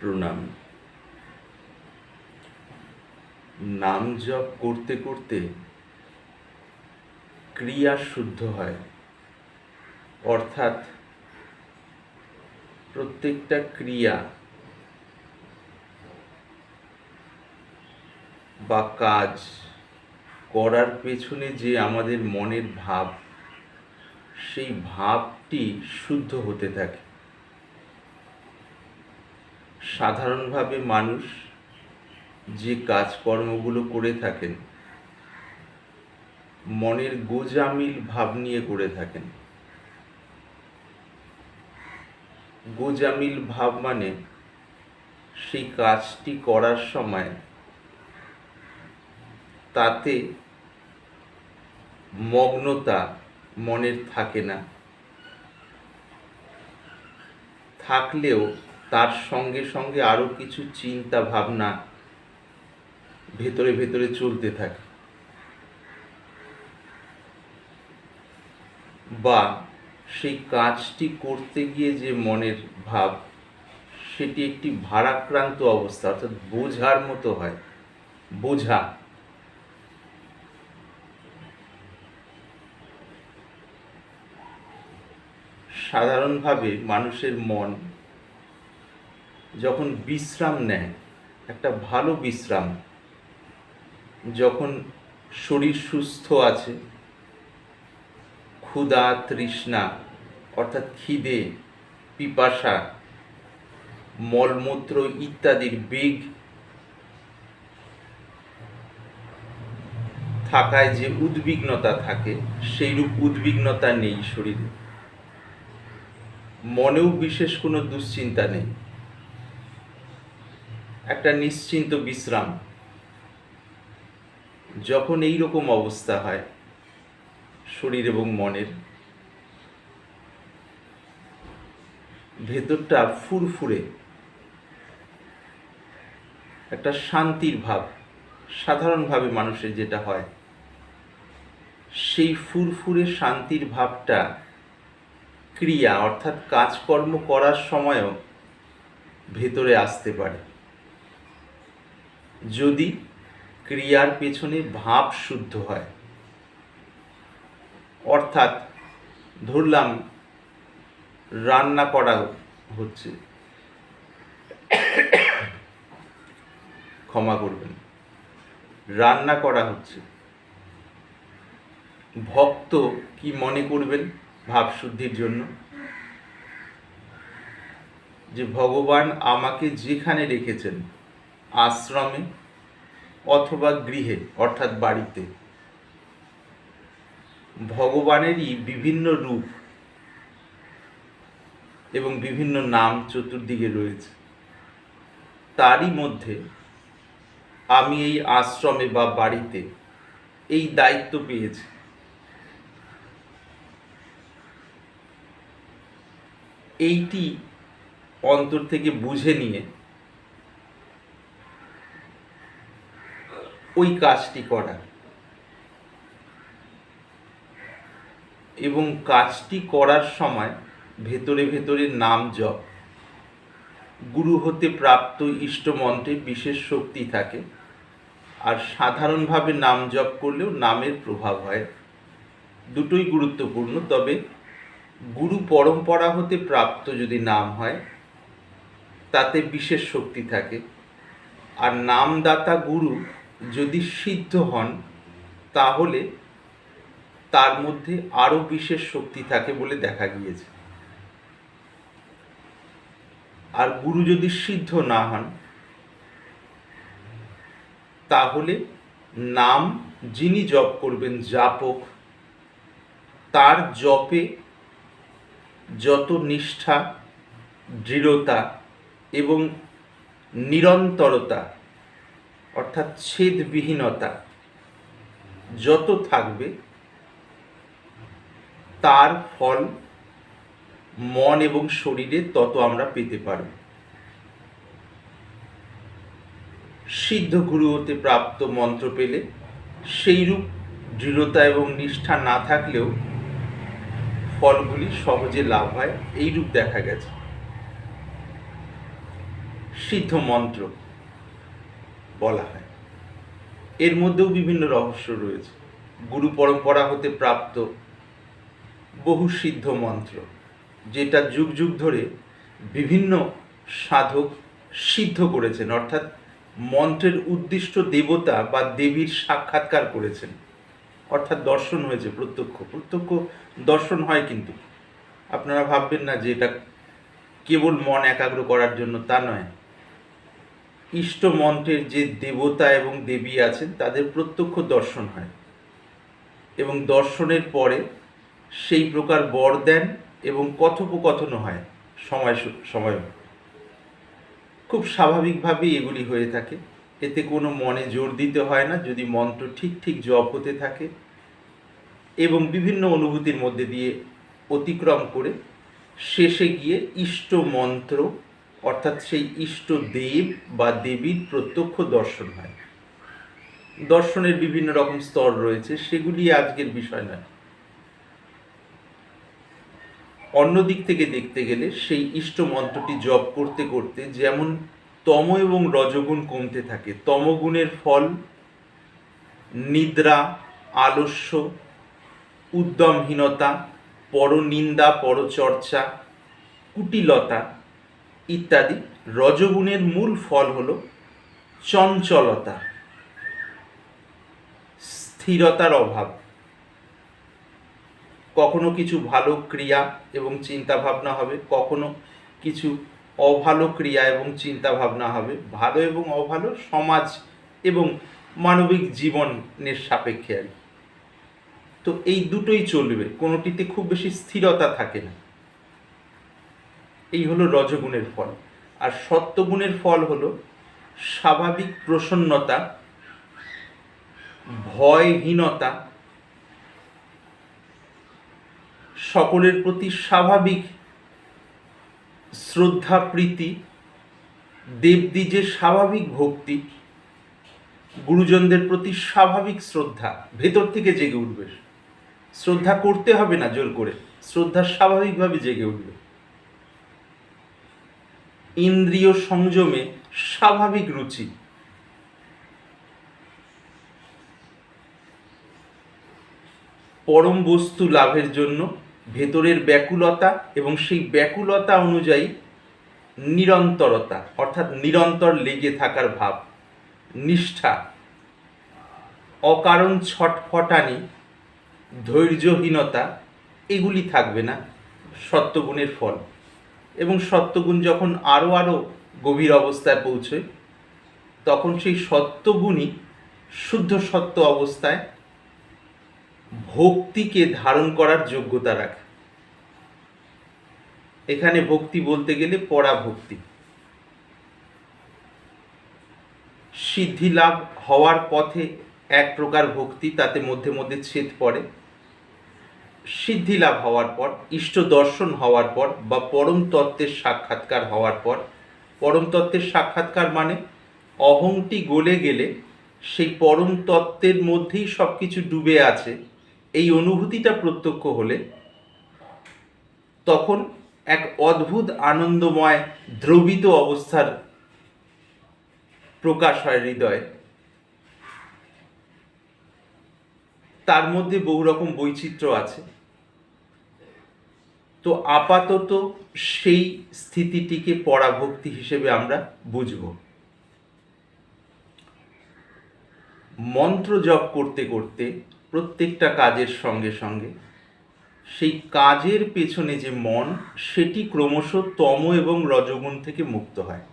প্রণাম। নাম জপ করতে করতে ক্রিয়া শুদ্ধ হয়। অর্থাৎ প্রত্যেকটা ক্রিয়া বা কাজ করার পেছনে যে আমাদের মনের ভাব, সেই ভাবটি শুদ্ধ হতে থাকে। সাধারণভাবে মানুষ যে কাজকর্মগুলো করে থাকেন, মনের গোজামিল ভাব নিয়ে করে থাকেন। গোজামিল ভাব মানে সেই কাজটি করার সময় তাতে মগ্নতা মনের থাকে না। থাকলেও তার সঙ্গে সঙ্গে আরও কিছু চিন্তা ভাবনা ভেতরে ভেতরে চলতে থাকে। বা সেই কাজটি করতে গিয়ে যে মনের ভাব, সেটি একটি ভারাক্রান্ত অবস্থা, অর্থাৎ বোঝার মতো হয়। বোঝা। সাধারণভাবে মানুষের মন যখন বিশ্রাম নেয়, একটা ভালো বিশ্রাম, যখন শরীর সুস্থ আছে, ক্ষুধা, তৃষ্ণা, অর্থাৎ খিদে, পিপাসা, মলমূত্র ইত্যাদির বেগ থাকায় যে উদ্বিগ্নতা থাকে, সেইরূপ উদ্বিগ্নতা নেই শরীরে। মনেও বিশেষ কোনো দুশ্চিন্তা নেই। একটা নিশ্চিন্ত বিশ্রাম। যখন এই রকম অবস্থা হয়, শরীর এবং মনের, ভেতরটা ফুরফুরে, একটা শান্তির ভাব, সাধারণভাবে মানুষের যেটা হয়, সেই ফুরফুরে শান্তির ভাবটা ক্রিয়া অর্থাৎ কাজকর্ম করার সময়ও ভেতরে আসতে পারে। যদি ক্রিয়ার পেছনে ভাব শুদ্ধ হয়। অর্থাৎ ধরলাম, রান্না করা হচ্ছে। ক্ষমা করবেন। রান্না করা হচ্ছে। ভক্ত কি মনে করবেন ভাবশুদ্ধির জন্য? যে ভগবান আমাকে যেখানে রেখেছেন আশ্রমে অথবা গৃহে, অর্থাৎ বাড়িতে। ভগবানেরই বিভিন্ন রূপ এবং বিভিন্ন নাম চতুর্দিকে রয়েছে। তারই মধ্যে আমি এই আশ্রমে বা বাড়িতে এই দায়িত্ব পেয়েছি। এইটি অন্তর থেকে বুঝে নিয়ে ওই কাজটি করা। এবং কাজটি করার সময় ভেতরে ভেতরে নাম জপ। গুরু হতে প্রাপ্ত ইষ্টমন্ত্রে বিশেষ শক্তি থাকে। আর সাধারণভাবে নাম জপ করলেও নামের প্রভাব হয়। দুটোই গুরুত্বপূর্ণ, তবে গুরু পরম্পরা হতে প্রাপ্ত যদি নাম হয়, তাতে বিশেষ শক্তি থাকে। আর নামদাতা গুরু যদি সিদ্ধ হন, তাহলে তার মধ্যে আরও বিশেষ শক্তি থাকে বলে দেখা গিয়েছে। আর গুরু যদি সিদ্ধ না হন, তাহলে নাম যিনি জপ করবেন, জাপক, তার জপে যত নিষ্ঠা, দৃঢ়তা এবং নিরন্তরতা অর্থাৎ ছেদবিহীনতা যত থাকবে, তার ফল মন এবং শরীরে তত আমরা পেতে পারব। সিদ্ধ গুরু হতে প্রাপ্ত মন্ত্র পেলে সেইরূপ দৃঢ়তা এবং নিষ্ঠা না থাকলেও ফলগুলি সহজে লাভ হয়, এইরূপ দেখা গেছে। সিদ্ধ মন্ত্র বলা হয়। এর মধ্যেও বিভিন্ন রহস্য রয়েছে। গুরু পরম্পরা হতে প্রাপ্ত বহু সিদ্ধ মন্ত্র, যেটা যুগ যুগ ধরে বিভিন্ন সাধক সিদ্ধ করেছেন, অর্থাৎ মন্ত্রের উদ্দিষ্ট দেবতা বা দেবীর সাক্ষাৎকার করেছেন। অর্থাৎ দর্শন হয়েছে, প্রত্যক্ষ। প্রত্যক্ষ দর্শন হয় কিন্তু। আপনারা ভাববেন না যে এটা কেবল মন একাগ্র করার জন্য তা নয়। ইষ্ট মন্ত্রের যে দেবতা এবং দেবী আছেন, তাদের প্রত্যক্ষ দর্শন হয়। এবং দর্শনের পরে সেই প্রকার বর দেন এবং কথোপকথনও হয় সময় সময় খুব স্বাভাবিকভাবেই এগুলি হয়ে থাকে। এতে কোনো মনে জোর দিতে হয় না, যদি মন্ত্র ঠিক ঠিক জপ হতে থাকে এবং বিভিন্ন অনুভূতির মধ্যে দিয়ে অতিক্রম করে শেষে গিয়ে ইষ্ট মন্ত্র অর্থাৎ সেই ইষ্ট দেব বা দেবীর প্রত্যক্ষ দর্শন হয়। দর্শনের বিভিন্ন রকম স্তর রয়েছে, সেগুলি আজকের বিষয় নয়। অন্য দিক থেকে দেখতে গেলে সেই ইষ্ট মন্ত্রটি জপ করতে করতে যেমন তম এবং রজগুণ কমতে থাকে, তমগুণের ফল, নিদ্রা, আলস্য, উদ্যমহীনতা, পরনিন্দা, পরচর্চা, কুটিলতা ইত্যাদি। রজগুণের মূল ফল হল চঞ্চলতা, স্থিরতার অভাব। কখনো কিছু ভালো ক্রিয়া এবং চিন্তা ভাবনা হবে, কখনো কিছু অভালো ক্রিয়া এবং চিন্তা ভাবনা হবে। ভালো এবং অভালো সমাজ এবং মানবিক জীবনের সাপেক্ষে আর তো এই দুটোই চলবে, কোনোটিতে খুব বেশি স্থিরতা থাকে না। এই হলো রজগুণের ফল। আর সত্যগুণের ফল হলো স্বাভাবিক প্রসন্নতা, ভয়হীনতা, সকলের প্রতি স্বাভাবিক শ্রদ্ধা, প্রীতি দেবদ্বীজের স্বাভাবিক ভক্তি, গুরুজনদের প্রতি স্বাভাবিক শ্রদ্ধা, ভেতর থেকে জেগে উঠবে। শ্রদ্ধা করতে হবে না জোর করে, শ্রদ্ধা স্বাভাবিকভাবে জেগে উঠবে। ইন্দ্রিয় সংযমে স্বাভাবিক রুচি। পরম বস্তু লাভের জন্য ভেতরের ব্যাকুলতা এবং সেই ব্যাকুলতা অনুযায়ী নিরন্তরতা, অর্থাৎ নিরন্তর লেগে থাকার ভাব, নিষ্ঠা, অকারণ ছটফটানি, ধৈর্যহীনতা, এগুলি থাকবে না, সত্যগুণের ফল। এবং সত্যগুণ যখন আরও আরও গভীর অবস্থায় পৌঁছয়, তখন সেই সত্যগুণই শুদ্ধ সত্য অবস্থায় ভক্তিকে ধারণ করার যোগ্যতা রাখে। এখানে ভক্তি বলতে গেলে পরাভক্তি। সিদ্ধি লাভ হওয়ার পথে এক প্রকার ভক্তি তাতে মধ্যে মধ্যে ছেদ পড়ে। সিদ্ধি লাভ হওয়ার পর ইষ্ট দর্শন হওয়ার পর বা পরম তত্ত্বের সাক্ষাৎকার হওয়ার পর পরম তত্ত্বের সাক্ষাৎকার মানে অহংটি গলে গেলে সেই পরম তত্ত্বের মধ্যেই সব কিছু ডুবে আছে, এই অনুভূতিটা প্রত্যক্ষ হলে তখন এক অদ্ভুত আনন্দময় দ্রবিত অবস্থার প্রকাশ হয় হৃদয়ে। তার মধ্যে বহু রকম বৈচিত্র্য আছে। তো আপাতত সেই স্থিতিটিকে পরাভক্তি হিসেবে আমরা বুঝব। মন্ত্র জপ করতে করতে প্রত্যেকটা কাজের সঙ্গে সঙ্গে সেই কাজের পেছনে যে মন, সেটি ক্রমশ তম এবং রজগুণ থেকে মুক্ত হয়।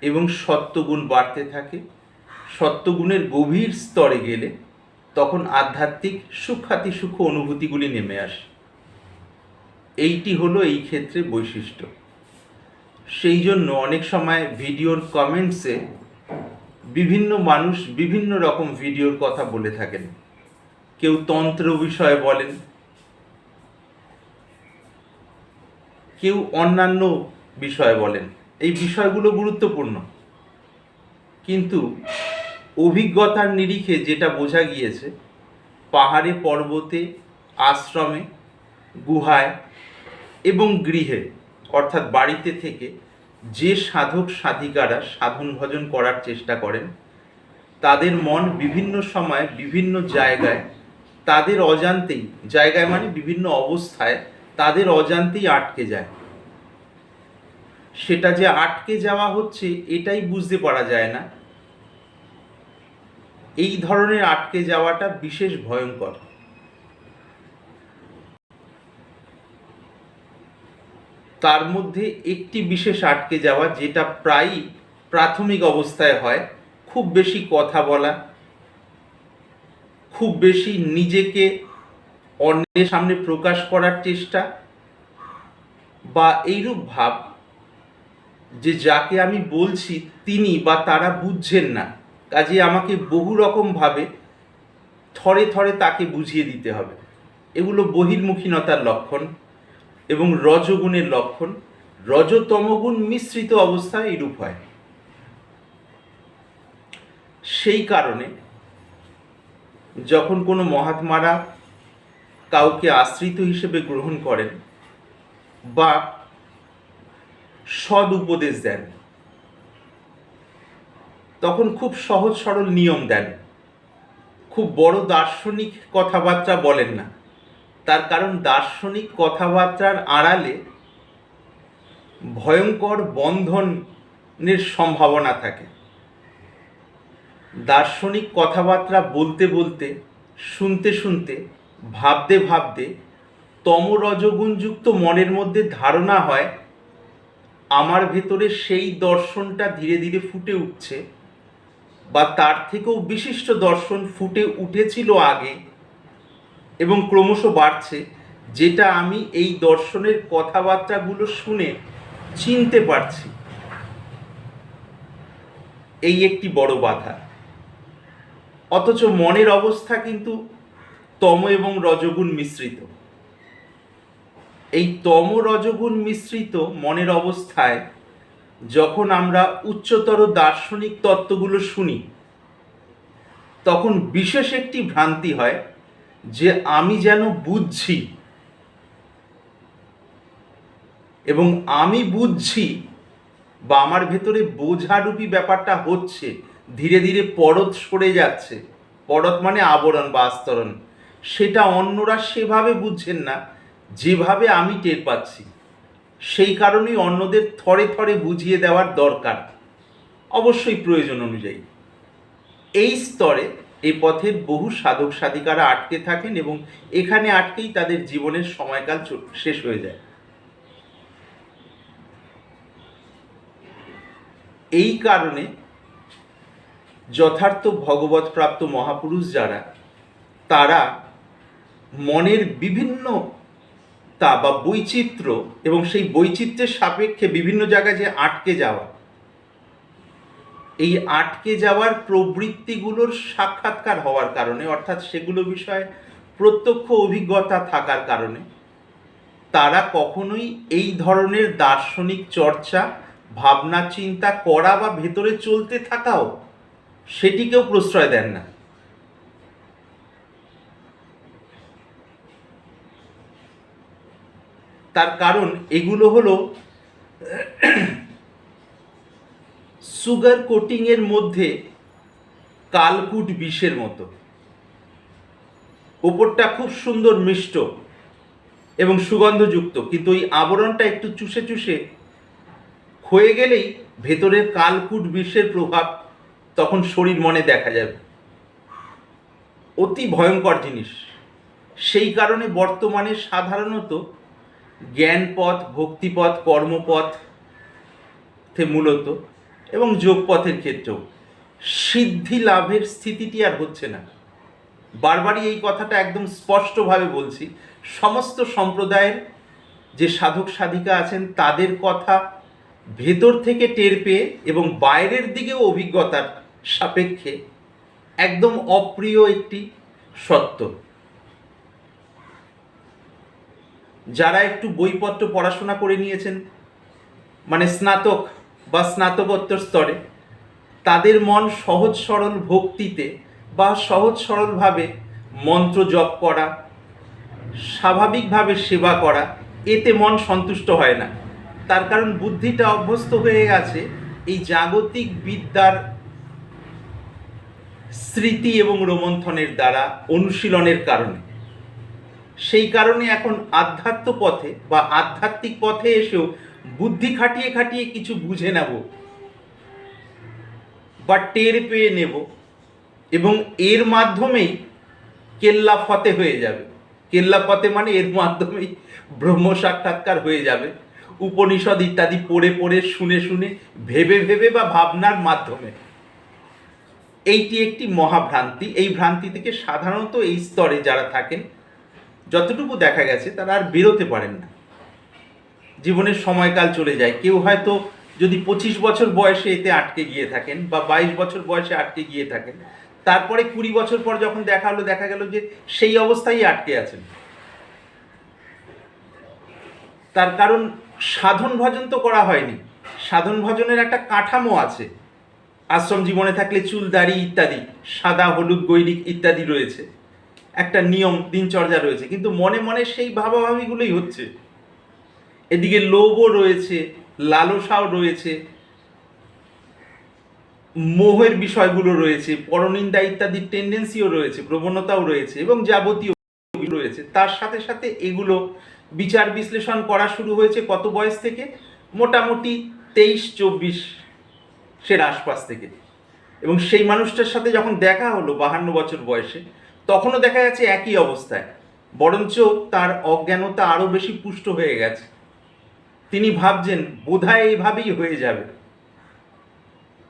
এবং সত্যগুণ বাড়তে থাকে। সত্যগুণের গভীর স্তরে গেলে তখন আধ্যাত্মিক সুখাতি সুখ অনুভূতিগুলি নেমে আসে। এইটি হলো এই ক্ষেত্রে বৈশিষ্ট্য। সেই জন্য অনেক সময় ভিডিওর কমেন্টসে বিভিন্ন মানুষ বিভিন্ন রকম ভিডিওর কথা বলে থাকেন। কেউ তন্ত্র বিষয়ে বলেন, কেউ অন্যান্য বিষয়ে বলেন। এই বিষয়গুলো গুরুত্বপূর্ণ। কিন্তু অভিজ্ঞতার নিরিখে যেটা বোঝা গিয়েছে, পাহাড়ে, পর্বতে, আশ্রমে, গুহায় এবং গৃহে, অর্থাৎ বাড়িতে থেকে যে সাধক সাধিকারা সাধন ভজন করার চেষ্টা করেন, তাদের মন বিভিন্ন সময় বিভিন্ন জায়গায়, তাদের অজান্তেই, জায়গায় মানে বিভিন্ন অবস্থায়, তাদের অজান্তেই আটকে যায়। সেটা যে আটকে যাওয়া হচ্ছে, এটাই বুঝতে পারা যায় না। এই ধরনের আটকে যাওয়াটা বিশেষ ভয়ঙ্কর। তার মধ্যে একটি বিশেষ আটকে যাওয়া, যেটা প্রায়ই প্রাথমিক অবস্থায় হয়, খুব বেশি কথা বলা, খুব বেশি নিজেকে অন্যের সামনে প্রকাশ করার চেষ্টা বা এইরূপ ভাব যে যাকে আমি বলছি তিনি বা তারা বুঝছেন না। কাজে আমাকে বহু রকমভাবে থরে থরে তাকে বুঝিয়ে দিতে হবে। এগুলো বহির্মুখীনতার লক্ষণ এবং রজগুণের লক্ষণ। রজতমগুণ মিশ্রিত অবস্থায় এরূপ হয়। সেই কারণে যখন কোনো মহাত্মারা কাউকে আশ্রিত হিসেবে গ্রহণ করেন বা সদ উপদেশ দেন তখন খুব সহজ সরল নিয়ম দেন। খুব বড় দার্শনিক কথাবার্তা বলেন না। তার কারণ দার্শনিক কথাবার্তার আড়ালে ভয়ঙ্কর বন্ধনের সম্ভাবনা থাকে। দার্শনিক কথাবার্তা বলতে বলতে, শুনতে শুনতে, ভাবতে ভাবতে তমরজগুণযুক্ত মনের মধ্যে ধারণা হয়, আমার ভেতরে সেই দর্শনটা ধীরে ধীরে ফুটে উঠছে। বা তার থেকেও বিশিষ্ট দর্শন ফুটে উঠেছিল আগে এবং ক্রমশ বাড়ছে, যেটা আমি এই দর্শনের কথাবার্তাগুলো শুনে চিনতে পারছি। এই একটি বড় বাধা। অথচ মনের অবস্থা কিন্তু তম এবং রজগুণ মিশ্রিত। এই তম রজগুণ মিশ্রিত মনের অবস্থায় যখন আমরা উচ্চতর দার্শনিক তত্ত্বগুলো শুনি, তখন বিশেষ একটি ভ্রান্তি হয় যে আমি যেন বুঝছি এবং আমি বুঝছি বা আমার ভেতরে বোঝারূপী ব্যাপারটা হচ্ছে, ধীরে ধীরে পরত সরে যাচ্ছে। পরত মানে আবরণ বা আস্তরণ। সেটা অন্যরা সেভাবে বুঝছেন না, যেভাবে আমি টের পাচ্ছি। সেই কারণেই অন্যদের থরে থরে বুঝিয়ে দেওয়ার দরকার। অবশ্যই প্রয়োজন অনুযায়ী। এই স্তরে এই পথের বহু সাধক সাধিকারা আটকে থাকেন এবং এখানে আটকেই তাদের জীবনের সময়কাল শেষ হয়ে যায়। এই কারণে যথার্থ ভগবত প্রাপ্ত মহাপুরুষ যারা, তারা মনের বিভিন্ন তা বা বৈচিত্র্য এবং সেই বৈচিত্র্যের সাপেক্ষে বিভিন্ন জায়গায় যে আটকে যাওয়া, এই আটকে যাওয়ার প্রবৃত্তিগুলোর সাক্ষাৎকার হওয়ার কারণে, অর্থাৎ সেগুলো বিষয়ে প্রত্যক্ষ অভিজ্ঞতা থাকার কারণে, তারা কখনোই এই ধরনের দার্শনিক চর্চা, ভাবনা, চিন্তা করা বা ভেতরে চলতে থাকাও সেটিকেও প্রশ্রয় দেন না। তার কারণ এগুলো হলো সুগার কোটিংয়ের মধ্যে কালকুট বিষের মতো। ওপরটা খুব সুন্দর মিষ্ট এবং সুগন্ধযুক্ত, কিন্তু ওই আবরণটা একটু চুষে চুষে ক্ষয়ে গেলেই ভেতরের কালকুট বিষের প্রভাব তখন শরীর মনে দেখা যাবে। অতি ভয়ঙ্কর জিনিস। সেই কারণে বর্তমানে সাধারণত জ্ঞানপথ, ভক্তিপথ, কর্মপথ মূলত এবং যোগপথের ক্ষেত্রেও। সিদ্ধি লাভের স্থিতিটি আর হচ্ছে না। বারবারই এই কথাটা একদম স্পষ্টভাবে বলছি। সমস্ত সম্প্রদায়ের যে সাধক সাধিকা আছেন, তাদের কথা ভেতর থেকে টের পেয়ে এবং বাইরের দিকেও অভিজ্ঞতার সাপেক্ষে একদম অপ্রিয় একটি সত্য। যারা একটু বইপত্র পড়াশোনা করে নিয়েছেন মানে স্নাতক বা স্নাতকোত্তর স্তরে, তাদের মন সহজ সরল ভক্তিতে বা সহজ সরলভাবে মন্ত্র জপ করা, স্বাভাবিকভাবে সেবা করা, এতে মন সন্তুষ্ট হয় না। তার কারণ বুদ্ধিটা অভ্যস্ত হয়ে গেছে এই জাগতিক বিদ্যার স্মৃতি এবং রোমন্থনের দ্বারা অনুশীলনের কারণে। সেই কারণে এখন আধ্যাত্ম পথে বা আধ্যাত্মিক পথে এসেও বুদ্ধি খাটিয়ে খাটিয়ে কিছু বুঝে নেব বা টের পেয়ে নেব এবং এর মাধ্যমেই কেল্লা ফতে হয়ে যাবে। কেল্লা ফতে মানে এর মাধ্যমেই ব্রহ্ম সাক্ষাৎকার হয়ে যাবে। উপনিষদ ইত্যাদি পড়ে পড়ে শুনে শুনে, ভেবে ভেবে বা ভাবনার মাধ্যমে। এইটি একটি মহাভ্রান্তি। এই ভ্রান্তি থেকে সাধারণত এই স্তরে যারা থাকেন যতটুকু দেখা গেছে তারা আর বেরোতে পারেন না। জীবনের সময়কাল চলে যায়। কেউ হয়তো যদি পঁচিশ বছর বয়সে এতে আটকে গিয়ে থাকেন বা বাইশ বছর বয়সে আটকে গিয়ে থাকেন, তারপরে কুড়ি বছর পর যখন দেখা হলো, দেখা গেল যে সেই অবস্থায় আটকে আছেন। তার কারণ সাধন ভজন তো করা হয়নি। সাধন ভজনের একটা কাঠামো আছে। আশ্রম জীবনে থাকলে চুল দাড়ি ইত্যাদি, সাদা, হলুদ, গৈরিক ইত্যাদি রয়েছে। একটা নিয়ম, দিনচর্যা রয়েছে। কিন্তু মনে মনে সেই ভাবাভাবিগুলোই হচ্ছে। এদিকে লোভও রয়েছে, লালসাও রয়েছে, মোহের বিষয়গুলো রয়েছে, পরনিন্দা ইত্যাদির টেন্ডেন্সিও রয়েছে, প্রবণতাও রয়েছে এবং যাবতীয় রয়েছে। তার সাথে সাথে এগুলো বিচার বিশ্লেষণ করা শুরু হয়েছে কত বয়স থেকে? মোটামুটি তেইশ, চব্বিশ সের আশপাশ থেকে। এবং সেই মানুষটার সাথে যখন দেখা হলো বাহান্ন বছর বয়সে তখনও দেখা যাচ্ছে একই অবস্থায়। বরঞ্চ তার অজ্ঞানতা আরও বেশি পুষ্ট হয়ে গেছে। তিনি ভাবছেন, বোধহয় এইভাবেই হয়ে যাবে।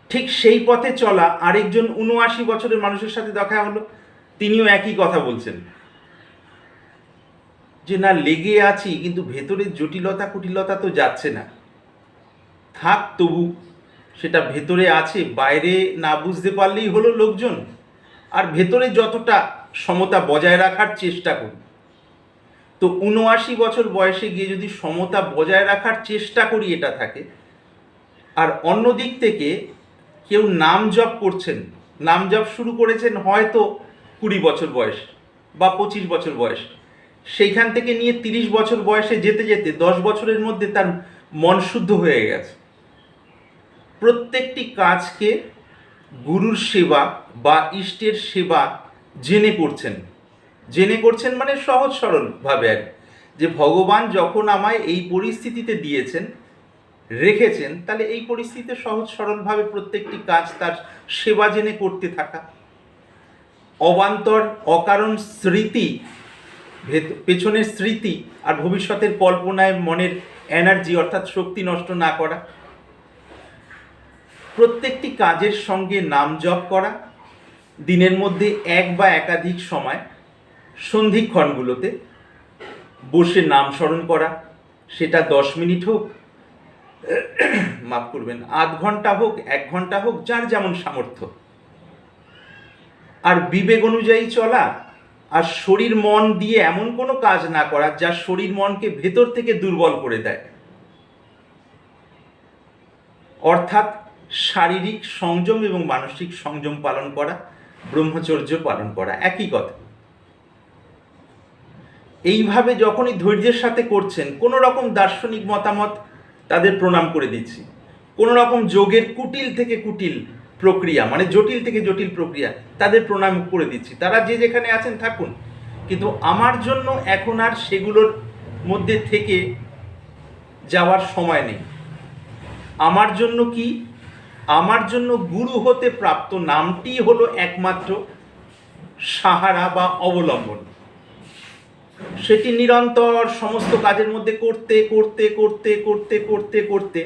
ঠিক সেই পথে চলা আরেকজন উনআশি বছরের মানুষের সাথে দেখা হলো। তিনিও একই কথা বলছেন। যে না, লেগে আছি, কিন্তু ভেতরের জটিলতা কুটিলতা তো যাচ্ছে না। থাক তবু, সেটা ভেতরে আছে, বাইরে না বুঝতে পারলেই হলো লোকজন। আর ভেতরে যতটা সমতা বজায় রাখার চেষ্টা করি। তো উনআশি বছর বয়সে গিয়ে যদি সমতা বজায় রাখার চেষ্টা করি এটা থাকে, আর অন্য দিক থেকে কেউ নাম জপ করছেন, নাম জপ শুরু করেছেন হয়তো কুড়ি বছর বয়স বা পঁচিশ বছর বয়স। সেইখান থেকে নিয়ে তিরিশ বছর বয়সে যেতে যেতে দশ বছরের মধ্যে তার মন শুদ্ধ হয়ে গেছে। প্রত্যেকটি কাজকে গুরুর সেবা বা ইষ্টের সেবা জেনে করছেন জেনে করছেন মানে সহজ সরলভাবে আর যে ভগবান যখন আমায় এই পরিস্থিতিতে দিয়েছেন, রেখেছেন, তাহলে এই পরিস্থিতিতে সহজ সরলভাবে প্রত্যেকটি কাজ তার সেবা জেনে করতে থাকা। অবান্তর, অকারণ স্মৃতি পেছনের স্মৃতি আর ভবিষ্যতের কল্পনায় মনের এনার্জি অর্থাৎ শক্তি নষ্ট না করা। প্রত্যেকটি কাজের সঙ্গে নাম জপ করা দিনের মধ্যে এক বা একাধিক সময় সন্ধিক্ষণগুলোতে বসে নাম স্মরণ করা, সেটা দশ মিনিট হোক, মাফ করবেন, আধ ঘণ্টা হোক, এক ঘণ্টা হোক, যার যেমন সামর্থ্য। আর বিবেক অনুযায়ী চলা, আর শরীর মন দিয়ে এমন কোনো কাজ না করা, যা শরীর মনকে ভেতর থেকে দুর্বল করে দেয়। অর্থাৎ শারীরিক সংযম এবং মানসিক সংযম পালন করা ব্রহ্মচর্য পালন করা, একই কথা। এইভাবে যখনই ধৈর্যের সাথে করছেন, কোনো রকম দার্শনিক মতামত তাদের প্রণাম করে দিচ্ছি। কোনো রকম যোগের কুটিল থেকে কুটিল প্রক্রিয়া মানে জটিল থেকে জটিল প্রক্রিয়া তাদের প্রণাম করে দিচ্ছি। তারা যে যেখানে আছেন থাকুন। কিন্তু আমার জন্য এখন আর সেগুলোর মধ্যে থেকে যাওয়ার সময় নেই। আমার জন্য কি আমার জন্য গুরু হতে প্রাপ্ত নামটি হলো একমাত্র সাহারা বা অবলম্বন। সেটি নিরন্তর সমস্ত কাজের মধ্যে করতে করতে করতে করতে করতে করতে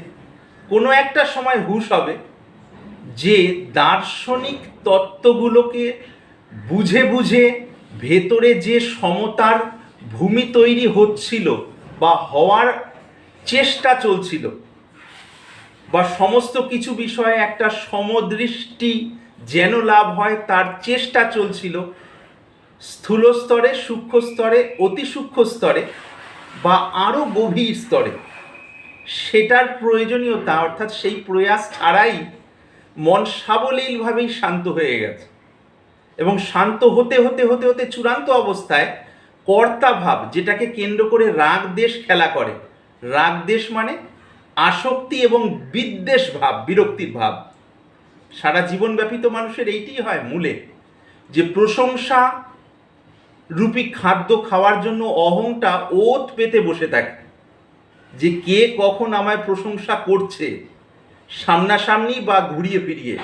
কোনো একটা সময় হুশ হবে যে দার্শনিক তত্ত্বগুলোকে বুঝে বুঝে ভেতরে যে সমতার ভূমি তৈরি হচ্ছিল বা হওয়ার চেষ্টা চলছিল বা সমস্ত কিছু বিষয়ে একটা সমদৃষ্টি যেন লাভ হয়, তার চেষ্টা চলছিল স্থূল স্তরে, সূক্ষ্ম স্তরে, অতি সূক্ষ্ম স্তরে বা আরও গভীর স্তরে। সেটার প্রয়োজনীয়তা, অর্থাৎ সেই প্রয়াস ছাড়াই মন সাবলীলভাবেই শান্ত হয়ে গেছে। এবং শান্ত হতে হতে হতে হতে চূড়ান্ত অবস্থায় কর্তাভাব, যেটাকে কেন্দ্র করে রাগ দেশ খেলা করে। রাগ দেশ মানে আসক্তি এবং বিদ্বেষ ভাব, বিরক্তির ভাব। সারা জীবনব্যাপী তো মানুষের এইটি হয় মূলে। যে প্রশংসা রূপী খাদ্য খাওয়ার জন্য অহংটা ওত পেতে বসে থাকে। যে কে কখন আমায় প্রশংসা করছে, সামনাসামনি বা ঘুরিয়ে ফিরিয়ে।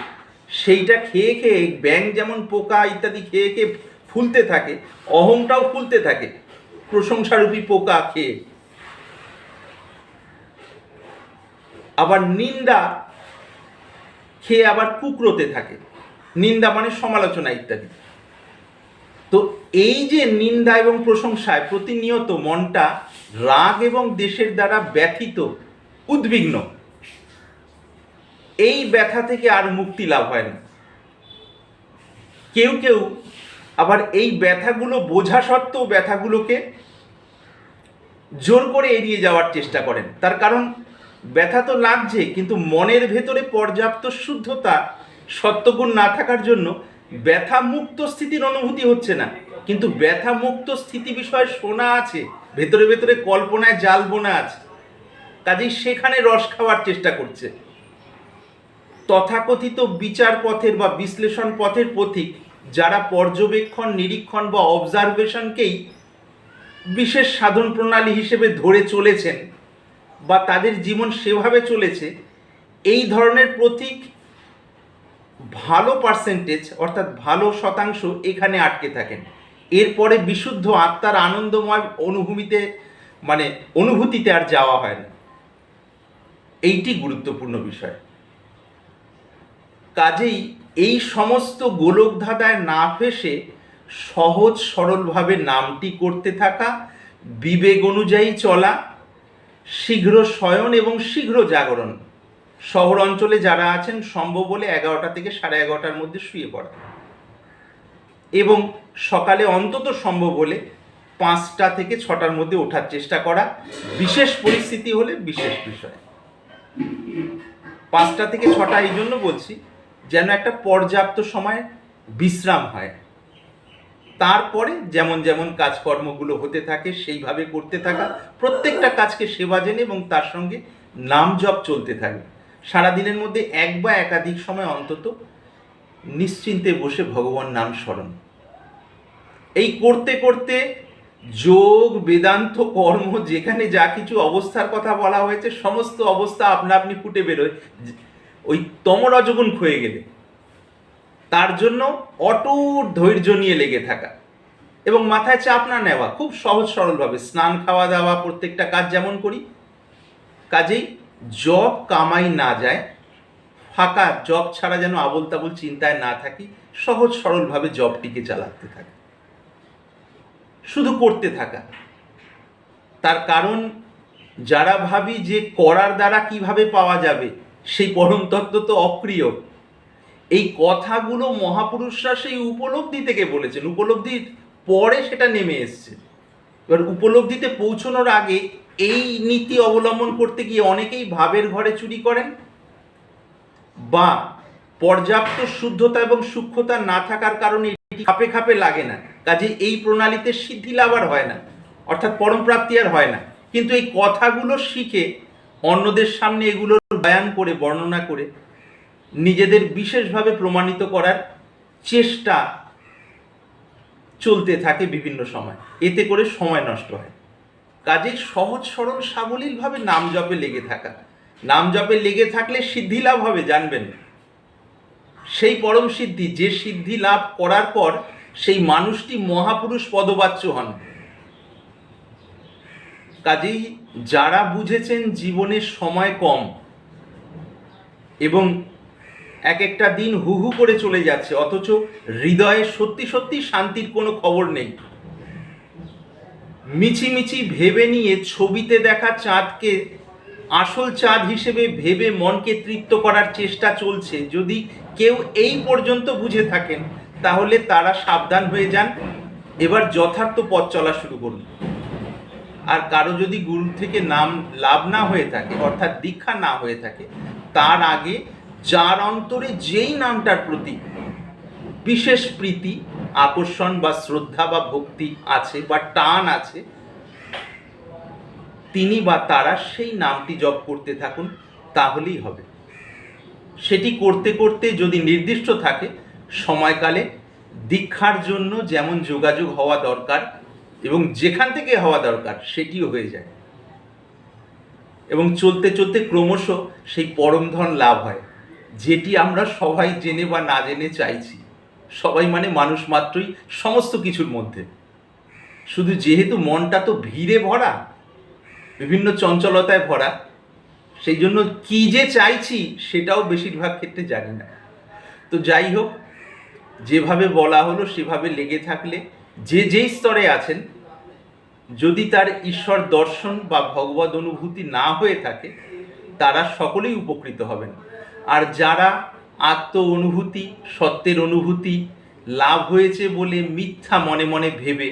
সেইটা খেয়ে খেয়ে ব্যাং যেমন পোকা ইত্যাদি খেয়ে খেয়ে ফুলতে থাকে, অহংটাও ফুলতে থাকে। প্রশংসারূপী পোকা খেয়ে। আবার নিন্দা খেয়ে আবার কুকরোতে থাকে। নিন্দা মানে সমালোচনা ইত্যাদি। তো এই যে নিন্দা এবং প্রশংসায় প্রতিনিয়ত মনটা রাগ এবং দেশের দ্বারা ব্যথিত, উদ্বিগ্ন। এই ব্যথা থেকে আর মুক্তি লাভ হয় না। কেউ কেউ আবার এই ব্যথাগুলো বোঝা সত্ত্বেও ব্যথাগুলোকে জোর করে এড়িয়ে যাওয়ার চেষ্টা করেন। তার কারণ ব্যথা তো লাগছে, কিন্তু মনের ভেতরে পর্যাপ্ত শুদ্ধতা, সত্যগুণ না থাকার জন্য ব্যথা মুক্ত স্থিতির অনুভূতি হচ্ছে না। কিন্তু ব্যথা মুক্ত স্থিতি বিষয়ে শোনা আছে, ভেতরে ভেতরে কল্পনায় জাল বোনা আছে। কাজেই সেখানে রস খাওয়ার চেষ্টা করছে। তথাকথিত বিচার পথের বা বিশ্লেষণ পথের পথিক, যারা পর্যবেক্ষণ, নিরীক্ষণ বা অবজারভেশনকেই বিশেষ সাধন প্রণালী হিসেবে ধরে চলেছেন বা তাদের জীবন সেভাবে চলেছে, এই ধরনের প্রতীক ভালো পার্সেন্টেজ অর্থাৎ ভালো শতাংশ এখানে আটকে থাকেন। এরপরে বিশুদ্ধ আত্মার আনন্দময় অনুভূমিতে মানে অনুভূতিতে আর যাওয়া হয় না। এইটি গুরুত্বপূর্ণ বিষয়। কাজেই এই সমস্ত গোলকধাঁধায় না ফেসে সহজ সরলভাবে নামটি করতে থাকা, বিবেক অনুযায়ী চলা শীঘ্র শয়ন এবং শীঘ্র জাগরণ। শহর অঞ্চলে যারা আছেন, সম্ভব হলে এগারোটা থেকে সাড়ে এগারোটার মধ্যে শুয়ে পড়া এবং সকালে অন্তত সম্ভব হলে পাঁচটা থেকে ছটার মধ্যে ওঠার চেষ্টা করা। বিশেষ পরিস্থিতি হলে বিশেষ বিষয়। পাঁচটা থেকে ছটা এই জন্য বলছি, যেন একটা পর্যাপ্ত সময় বিশ্রাম হয়। তারপরে যেমন যেমন কাজকর্মগুলো হতে থাকে, সেইভাবে করতে থাকা, প্রত্যেকটা কাজকে সেবা জেনে এবং তার সঙ্গে নাম জপ চলতে থাকবে সারাদিনের মধ্যে এক বা একাধিক সময় অন্তত নিশ্চিন্তে বসে ভগবান নাম স্মরণ। এই করতে করতে যোগ, বেদান্ত, কর্ম, যেখানে যা কিছু অবস্থার কথা বলা হয়েছে, সমস্ত অবস্থা আপনা আপনি ফুটে বেরোয়। ওই তমরজগুণ ক্ষয়ে গেলে। তার জন্য অটুট ধৈর্য নিয়ে লেগে থাকা। এবং মাথায় চাপ না নেওয়া, খুব সহজ সরলভাবে স্নান, খাওয়া দাওয়া, প্রত্যেকটা কাজ যেমন করি, কাজেই জব কামাই না যায়, ফাঁকা জব ছাড়া যেন আবল তাবল চিন্তায় না থাকি, সহজ সরলভাবে জবটিকে চালাতে থাকি। শুধু করতে থাকা। তার কারণ, যারা ভাবি যে করার দ্বারা কীভাবে পাওয়া যাবে, সেই পরম তত্ত্ব তো অপ্রিয়। এই কথাগুলো মহাপুরুষরা সেই উপলব্ধি থেকে বলেছেন। উপলব্ধির পরে সেটা নেমে এসছে। এবার উপলব্ধিতে পৌঁছানোর আগে এই নীতি অবলম্বন করতে গিয়ে অনেকেই ভাবের ঘরে চুরি করেন বা পর্যাপ্ত শুদ্ধতা এবং সূক্ষ্মতা না থাকার কারণে এটি খাপে খাপে লাগে না। কাজে এই প্রণালীতে সিদ্ধি লাভ আর হয় না, অর্থাৎ পরম প্রাপ্তি আর হয় না। কিন্তু এই কথাগুলো শিখে অন্যদের সামনে এগুলোর বয়ান করে, বর্ণনা করে নিজেদের বিশেষভাবে প্রমাণিত করার চেষ্টা চলতে থাকে বিভিন্ন সময়। এতে করে সময় নষ্ট হয়। কাজেই সহজ, সরল, সাবলীলভাবে নাম জপে লেগে থাকা। নাম জপে লেগে থাকলে সিদ্ধি লাভ হবে, জানবেন। সেই পরম সিদ্ধি, যে সিদ্ধি লাভ করার পর সেই মানুষটি মহাপুরুষ পদবাচ্য হন। কাজেই যারা বুঝেছেন জীবনের সময় কম এবং এক একটা দিন হু হু করে চলে যাচ্ছে, অথচ হৃদয়ে সত্যি সত্যি শান্তির কোনো খবর নেই। মিছিমিছি ভেবে নিয়ে ছবিতে দেখা চাঁদকে, আসল চাঁদ হিসেবে ভেবে মনকে তৃপ্ত করার চেষ্টা চলছে। যদি কেউ এই পর্যন্ত বুঝে থাকেন, তাহলে তারা সাবধান হয়ে যান। এবার যথার্থ পথ চলা শুরু করুন। আর কারও যদি গুরু থেকে নাম লাভ না হয়ে থাকে, অর্থাৎ দীক্ষা না হয়ে থাকে, তার আগে যার অন্তরে যেই নামটার প্রতি বিশেষ প্রীতি, আকর্ষণ বা শ্রদ্ধা বা ভক্তি আছে বা টান আছে, তিনি বা তারা সেই নামটি জপ করতে থাকুন, তাহলেই হবে। সেটি করতে করতে যদি নির্দিষ্ট থাকে, সময়কালে দীক্ষার জন্য যেমন যোগাযোগ হওয়া দরকার এবং যেখান থেকে হওয়া দরকার সেটিও হয়ে যায়। এবং চলতে চলতে ক্রমশ সেই পরমধন লাভ হয়। যেটি আমরা সবাই জেনে বা না জেনে চাইছি। সবাই মানে মানুষ মাত্রই সমস্ত কিছুর মধ্যে। শুধু যেহেতু মনটা তো ভিড়ে ভরা, বিভিন্ন চঞ্চলতায় ভরা সেই জন্য কী যে চাইছি সেটাও বেশিরভাগ ক্ষেত্রে জানি না। তো যাই হোক, যেভাবে বলা হলো সেভাবে লেগে থাকলে যে যেই স্তরে আছেন, যদি তার ঈশ্বর দর্শন বা ভগবত অনুভূতি না হয়ে থাকে, তারা সকলেই উপকৃত হবেন। আর যারা আত্ম অনুভূতি সত্যের অনুভূতি লাভ হয়েছে বলে মিথ্যা মনে মনে ভেবে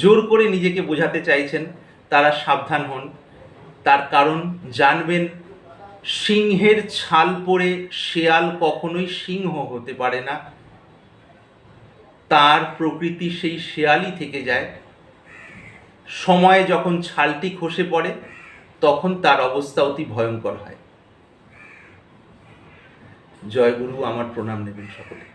জোর করে নিজেকে বোঝাতে চাইছেন, তারা সাবধান হন। তার কারণ জানবেন, সিংহের ছাল পরে শেয়াল কখনোই সিংহ হতে পারে না। তার প্রকৃতি সেই শেয়ালই থেকে যায়। সময়ে যখন ছালটি খসে পড়ে, তখন তার অবস্থা অতি ভয়ঙ্কর হয়। জয়গুরু আমার প্রণাম নেবেন সকলে।